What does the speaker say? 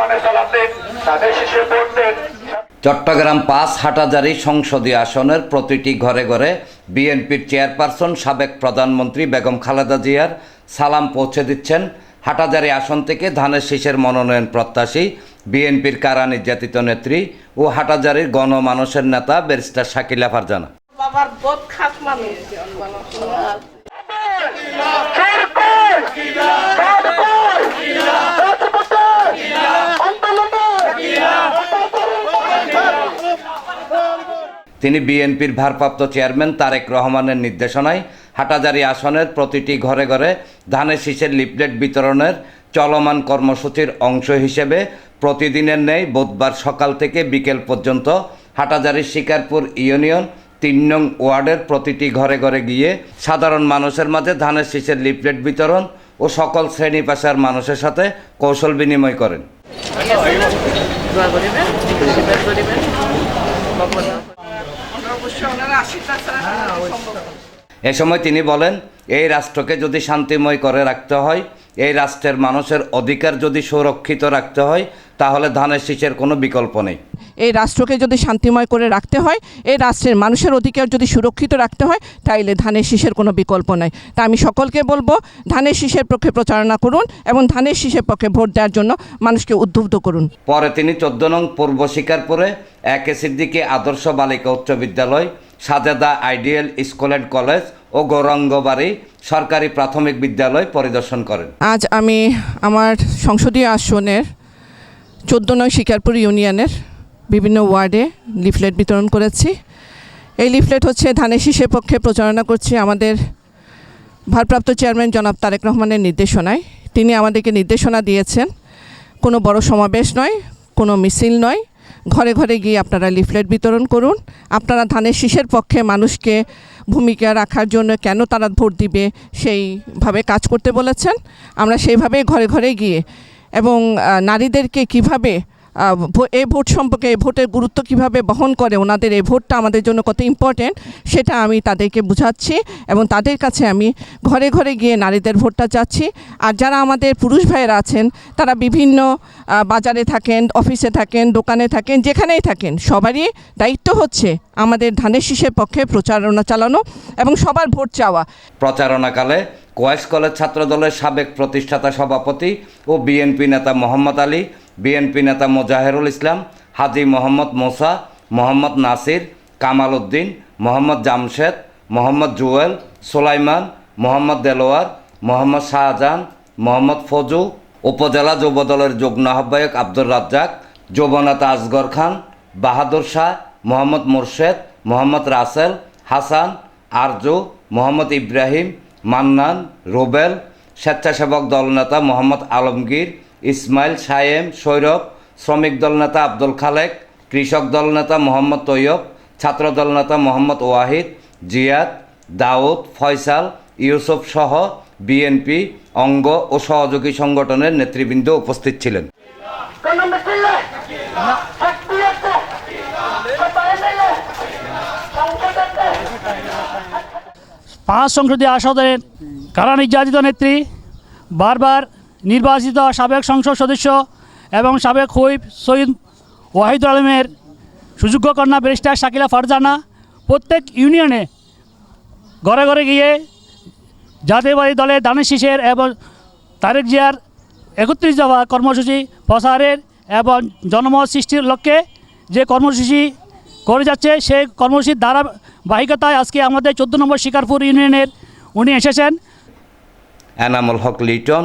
সম্মানে সালাম তাদের শেষে ভোট চট্টগ্রাম পাঁচ হাটাজারি সংসদীয় আসনের প্রতিটি ঘরে ঘরে বিএনপির চেয়ারপারসন সাবেক প্রধানমন্ত্রী বেগম খালেদা জিয়ার সালাম পৌঁছে দিচ্ছেন। হাটাজারি আসন থেকে ধানের শীষের মনোনয়ন প্রত্যাশী বিএনপির কারা নির্যাতিত নেত্রী ও হাটাজারির গণমানুষের নেতা ব্যারিস্টার শাকিলা ফারজানা বাবার বোধ খাস মানুষ তিনি বিএনপির ভারপ্রাপ্ত চেয়ারম্যান তারেক রহমানের নির্দেশনায় হাটাজারি আসনের প্রতিটি ঘরে ঘরে ধানের শীষের লিফলেট বিতরণের চলমান কর্মসূচির অংশ হিসেবে প্রতিদিনের ন্যায় বুধবার সকাল থেকে বিকেল পর্যন্ত হাটাজারির শিকারপুর ইউনিয়ন তিন নং ওয়ার্ডের প্রতিটি ঘরে ঘরে গিয়ে সাধারণ মানুষের মাঝে ধানের শীষের লিফলেট বিতরণ ও সকল শ্রেণি পেশার মানুষের সাথে কৌশল বিনিময় করেন। এ সময় তিনি বলেন এই রাষ্ট্রকে যদি শান্তিময় করে রাখতে হয় এই রাষ্ট্রের মানুষের অধিকার যদি সুরক্ষিত রাখতে হয় তাহলে ধানের শীষের কোনো বিকল্প নেই। এই রাষ্ট্রকে যদি শান্তিময় করে রাখতে হয় এই রাষ্ট্রের মানুষের অধিকার যদি সুরক্ষিত রাখতে হয় তাইলে ধানের শীষের কোনো বিকল্প নাই। তা আমি সকলকে বলব ধানের শীষের পক্ষে প্রচারণা করুন এবং ধানের শীষের পক্ষে ভোট দেওয়ার জন্য মানুষকে উদ্বুদ্ধ করুন। পরে তিনি চোদ্দ নং পূর্ব শিকারপুরে একে সিদ্দিকী আদর্শ বালিকা উচ্চ বিদ্যালয় Sajeda ideal school and college ও গৌরাঙ্গবাড়ি সরকারি প্রাথমিক বিদ্যালয় পরিদর্শন করেন। আজ আমি আমার সংসদীয় আসনের চোদ্দ নয় শিকারপুর ইউনিয়নের বিভিন্ন ওয়ার্ডে লিফলেট বিতরণ করেছি। এই লিফলেট হচ্ছে ধানের শীষের পক্ষে প্রচারণা করছি আমাদের ভারপ্রাপ্ত চেয়ারম্যান জনাব তারেক রহমানের নির্দেশনায়। তিনি আমাদেরকে নির্দেশনা দিয়েছেন, কোনো বড় সমাবেশ নয়, কোনো মিছিল নয়। ঘরে ঘরে গিয়ে আপনারা লিফলেট বিতরণ করুন। আপনারা ধানের শীষের পক্ষে মানুষকে ভূমিকা রাখার জন্য কেন তারা ভোট দিবে সেইভাবে কাজ করতে বলেছেন। আমরা সেইভাবেই ঘরে ঘরে গিয়ে এবং নারীদেরকে কীভাবে এই ভোট সম্পর্কে, এই ভোটের গুরুত্ব কীভাবে বহন করে, ওনাদের এই ভোটটা আমাদের জন্য কত ইম্পর্টেন্ট সেটা আমি তাদেরকে বুঝাচ্ছি এবং তাদের কাছে আমি ঘরে ঘরে গিয়ে নারীদের ভোটটা চাচ্ছি। আর যারা আমাদের পুরুষ ভাইয়েরা আছেন, তারা বিভিন্ন বাজারে থাকেন অফিসে থাকেন, দোকানে থাকেন, যেখানেই থাকেন, সবারই দায়িত্ব হচ্ছে আমাদের ধানের শীষের পক্ষে প্রচারণা চালানো এবং সবার ভোট চাওয়া। প্রচারণাকালে কোয়েস কলেজ ছাত্রদলের সাবেক প্রতিষ্ঠাতা সভাপতি ও বিএনপি নেতা মোহাম্মদ আলী বিএনপি নেতা মোজাহেরুল ইসলাম, হাজি মোহাম্মদ মোসা, মোহাম্মদ নাসির, কামাল উদ্দিন, মোহাম্মদ জামশেদ, মোহাম্মদ জুয়েল, সোলাইমান, মোহাম্মদ দেলোয়ার, মোহাম্মদ শাহজাহান, মোহাম্মদ ফজু, উপজেলা যুবদলের যুগ্ম আহ্বায়ক আব্দুর রাজ্জাক, যুবনেতা আসগর খান, বাহাদুর শাহ, মোহাম্মদ মোরশেদ, মোহাম্মদ রাসেল, হাসান, আরজু, মোহাম্মদ ইব্রাহিম, মান্নান, রুবেল, স্বেচ্ছাসেবক দলনেতা মোহাম্মদ আলমগীর ইসমাইল সায়েম সৈরভ, শ্রমিক দলনেতা আব্দুল খালেক, কৃষক দলনেতা মোহাম্মদ তৈয়ব, ছাত্র দলনেতা মোহাম্মদ ওয়াহিদ, জিয়াদ, দাউদ, ফয়সাল, ইউসুফ সহ বিএনপি অঙ্গ ও সহযোগী সংগঠনের নেতৃবৃন্দ উপস্থিত ছিলেন। পাঁচ সংসদীয় আসনের কারা নির্যাতিত নেত্রী? বারবার নির্বাচিত সাবেক সংসদ সদস্য এবং সাবেক হুইপ সৈয়দ ওয়াহিদুল আলমের সুযোগ্য কন্যা ব্যারিস্টার শাকিলা ফারজানা প্রত্যেক ইউনিয়নে ঘরে ঘরে গিয়ে জাতীয়বাদী দলের দানের শীষের এবং তারেক জিয়ার একত্রিশ দফা কর্মসূচি প্রসারের এবং জনমত সৃষ্টির লক্ষ্যে যে কর্মসূচি করে যাচ্ছে সেই কর্মসূচির ধারাবাহিকতায় আজকে আমাদের চোদ্দ নম্বর শিকারপুর ইউনিয়নের উনি এসেছেন। Enamul Haque Liton